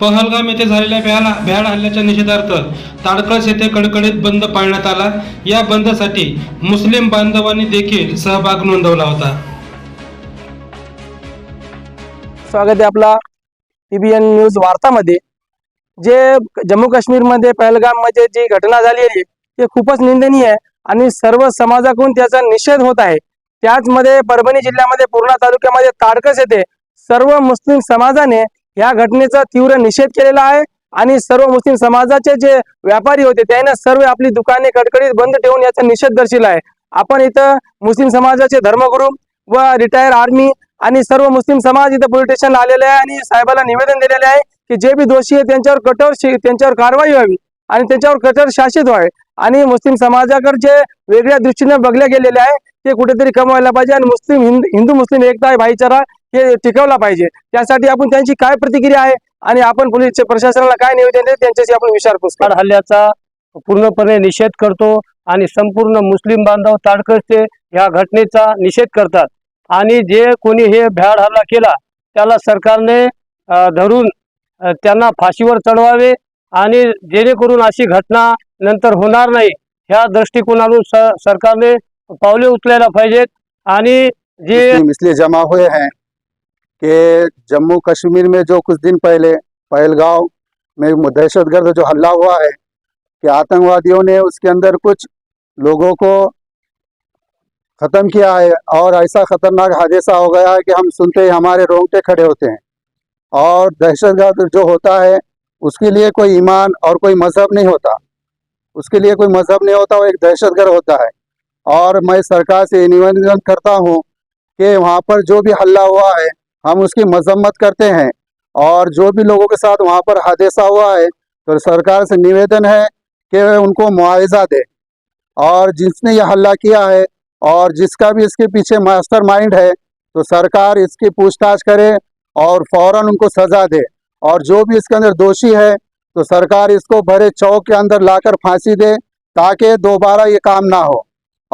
पहलगाम येथे झालेल्या भ्याड भ्याड हल्ल्याच्या निषेधार्थ ताडकळस येथे कडकडीत बंद पाळण्यात आला. या बंदसाठी मुस्लिम बांधवांनी देखील सहभाग नोंदवला होता. स्वागत आहे आपला टीबीएन न्यूज वार्तामध्ये. जे जम्मू काश्मीरमध्ये पहलगाममध्ये जी घटना झाली आहे ते खूपच निंदनीय आहे आणि सर्व समाजाकडून त्याचा निषेध होत आहे. त्याचमध्ये परभणी जिल्ह्यामध्ये पूर्णा तालुक्यामध्ये ताडकस येथे सर्व मुस्लिम समाजाने या घटनेचा तीव्र निषेध केलेला आहे आणि सर्व मुस्लिम समाजाचे जे व्यापारी होते त्यांना सर्व आपली दुकाने कडकडीत बंद ठेवून याचा निषेध दर्शिला आहे. आपण इथं मुस्लिम समाजाचे धर्मगुरू व रिटायर आर्मी आणि सर्व मुस्लिम समाज इथं पोलीस स्टेशनला आलेले आहे आणि साहेबाला निवेदन दिलेले आहे की जे बी दोषी आहे त्यांच्यावर कठोर त्यांच्यावर कारवाई व्हावी. आणि त्यांच्यावर कठोर शासित व्हावे. आणि मुस्लिम समाजाकडे जे वेगळ्या दृष्टीने बघले गेलेले आहे ते कुठेतरी कमवायला पाहिजे आणि मुस्लिम हिंद हिंदू मुस्लिम एकता भाईचारा हे टिकवला पाहिजे. त्यासाठी आपण त्यांची काय प्रतिक्रिया आहे आणि आपण पोलीस प्रशासनाला काय निवेदन देते त्यांच्याशी आपण विचारपूस करू. हल्ल्याचा पूर्णपणे निषेध करतो आणि संपूर्ण मुस्लिम बांधव ताडकसचे ह्या घटनेचा निषेध करतात. आणि जे कोणी हे भ्याड हल्ला केला त्याला सरकारने धरून त्यांना फाशीवर चढवावे आणि जेणेकरून अशी घटना नंतर होणार नाही, ह्या दृष्टिकोनातून स, सरकारने पावले उचलायला पाहिजेत आणि जे इसलिए जमा हुए हैं कि जम्मू कश्मीर में जो कुछ दिन पहले पहलगांव में दहशतगर्द जो हल्ला हुआ है कि आतंकवादियों ने उसके अंदर कुछ लोगों को ख़त्म किया है और ऐसा ख़तरनाक हादसा हो गया है कि हम सुनते ही हमारे रोंगटे खड़े होते हैं और दहशतगर्द जो होता है उसके लिए कोई ईमान और कोई मज़हब नहीं होता। उसके लिए कोई मज़हब नहीं होता, वो एक दहशतगर्द होता है। और मैं सरकार से निवेदन करता हूँ कि वहाँ पर जो भी हल्ला हुआ है, हम उसकी मजम्मत करते हैं। और जो भी लोगों के साथ वहाँ पर हादसा हुआ है तो सरकार से निवेदन है कि उनको मुआवजा दे। और जिसने यह हल्ला किया है और जिसका भी इसके पीछे मास्टर माइंड है तो सरकार इसकी पूछताछ करे और फ़ौरन उनको सज़ा दे। और जो भी इसके अंदर दोषी है तो सरकार इसको भरे चौक के अंदर लाकर फांसी दे ताकि दोबारा ये काम ना हो।